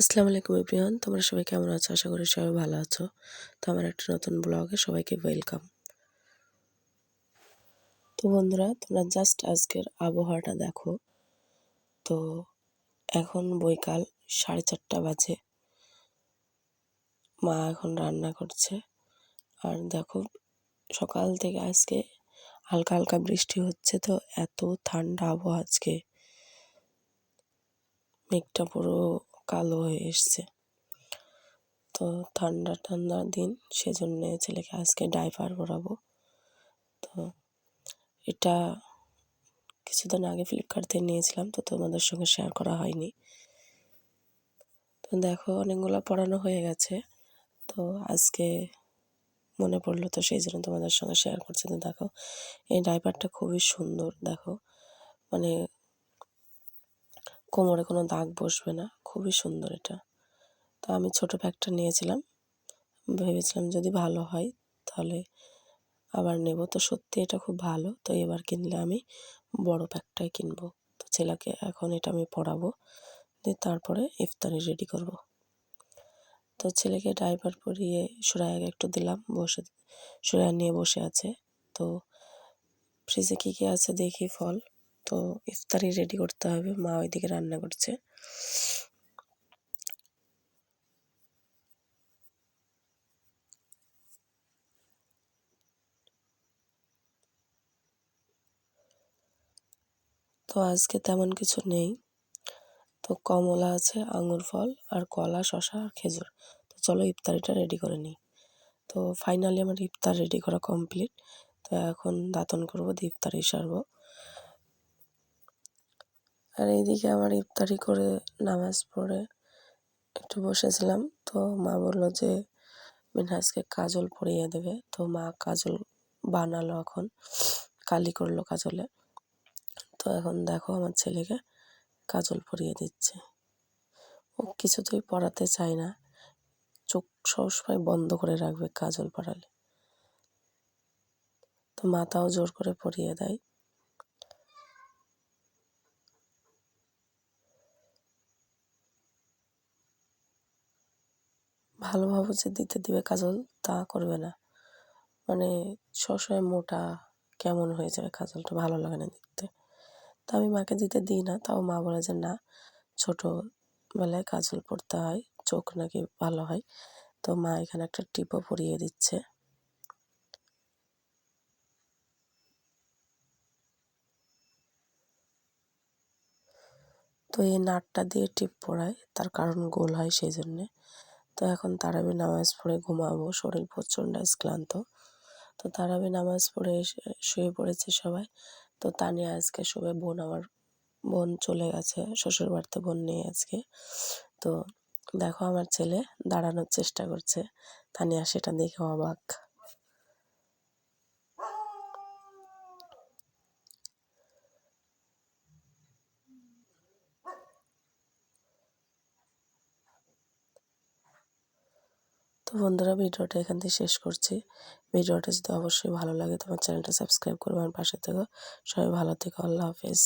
আসসালামু আলাইকুম এভরিওয়ান, তোমরা সবাই কেমন আছো? আশা করি সবাই ভালো আছো। তো আমার একটা নতুন ব্লগে সবাইকে ওয়েলকাম। তো বন্ধুরা, তোমরা জাস্ট আজকের আবহাওয়াটা দেখো। তো এখন বৈকাল সাড়ে চারটা বাজে। মা এখন রান্না করছে। আর দেখো, সকাল থেকে আজকে হালকা হালকা বৃষ্টি হচ্ছে তো, এত ঠান্ডা আবহাওয়া আজকে। মেঘটা পুরো কালো হয়ে এসছে। তো ঠান্ডা ঠান্ডা দিন, সেজন্য ছেলেকে আজকে ডাইপার পরাবো। তো এটা কিছুদিন আগে ফ্লিপকার্ট থেকে নিয়েছিলাম, তো তোমাদের সঙ্গে শেয়ার করা হয়নি। তো দেখো, অনেকগুলো পড়ানো হয়ে গেছে। তো আজকে মনে পড়ল, তো সেই জন্য তোমাদের সঙ্গে শেয়ার করছি। তো দেখো, এই ডাইপারটা খুবই সুন্দর, দেখো। মানে কোমরে কোনো দাগ বসবে না। খুবই সুন্দর এটা। তো আমি ছোটো প্যাকটা নিয়েছিলাম। ভেবেছিলাম যদি ভালো হয় তাহলে আবার নেব। তো সত্যি এটা খুব ভালো। তো এবার কিনলে আমি বড় প্যাকটাই কিনবো। তো ছেলেকে এখন এটা আমি পড়াবো দিয়ে তারপরে ইফতারি রেডি করব। তো ছেলেকে ড্রাইভার পরিয়ে সুরায়াকে একটু দিলাম। বসে সুরায়া নিয়ে বসে আছে। তো ফ্রিজে কী কী আছে দেখি ফল। তো ইফতারি রেডি করতে হবে, মা ওইদিকে রান্না করছে। তো আজকে তেমন কিছু নেই। তো কমলা আছে, আঙুর ফল আর কলা শশা আর খেজুর। তো চলো ইফতারিটা রেডি করে নিই। তো ফাইনালি আমার ইফতার রেডি করা কমপ্লিট তো এখন দাতন করব, দিয়ে ইফতারি সারবো। আর এইদিকে আমার ইফতারি করে নামাজ পড়ে একটু বসেছিলাম। তো মা বলল যে মিনহাজকে কাজল পরিয়ে দেবে। তো মা কাজল বানালো এখন, কালি করল কাজলে। তো এখন দেখো আমার ছেলেকে কাজল পরিয়ে দিচ্ছে। ও কিছুতেই পড়াতে চায় না। চোখ সবসময় বন্ধ করে রাখবে কাজল পড়ালে। তো মাথাও জোর করে পরিয়ে দেয়। ভালোভাবে যে দিতে দিবে কাজল, তা করবে না। মানে সবসময় মোটা কেমন হয়ে যাবে কাজলটা, ভালো লাগে না দেখতে। তা আমি মাকে দিতে দিই না, তাও মা বলে যে, না, ছোটোবেলায় কাজল পরতে হয়, চোখ নাকি ভালো হয়। তো মা এখানে একটা টিপও পরিয়ে দিচ্ছে। তো এই নাটটা দিয়ে টিপ পড়ায়, তার কারণ গোল হয় সেই জন্যে। তো এখন তারাবি নামাজ পড়ে ঘুমাবো। শরীর প্রচণ্ড ক্লান্ত। তো তারাবি নামাজ পড়ে এসে শুয়ে পড়েছে সবাই। তো তানিয়া আজকে শুয়ে বোন আমার বোন চলে গেছে শ্বশুর বাড়িতে বোন নেই আজকে। তো দেখো আমার ছেলে দাঁড়ানোর চেষ্টা করছে। তানিয়া সেটা দেখে অবাক। তো বন্ধুরা, ভিডিওটা এখান থেকে শেষ করছি। ভিডিওটা যদি অবশ্যই ভালো লাগে, তোমার চ্যানেলটা সাবস্ক্রাইব করবে আমার পাশে থেকো। সবাই ভালো থেকো, আল্লাহ হাফেজ।